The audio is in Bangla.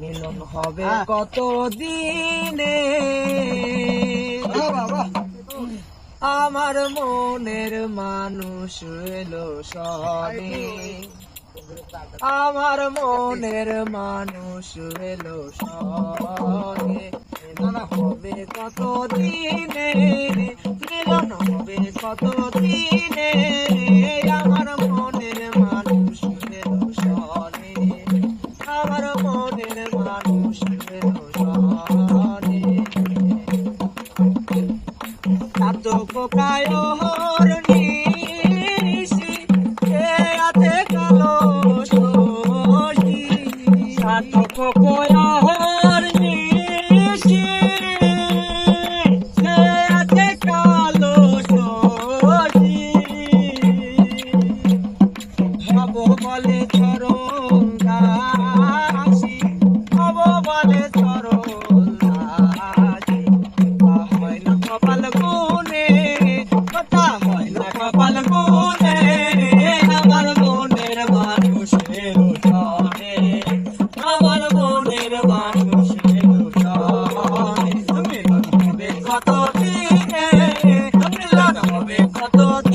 মিলন হবে কত দিনে আমার মনের মানুষ এলো সবে। আমার মনের মানুষ এলো সবে। মিলন হবে কত দিনে মিলন হবে কত দিনে আতক প্রায়র নিশি এতে কালো সি আতক প্রায়র নিশি বলে চরণ todo.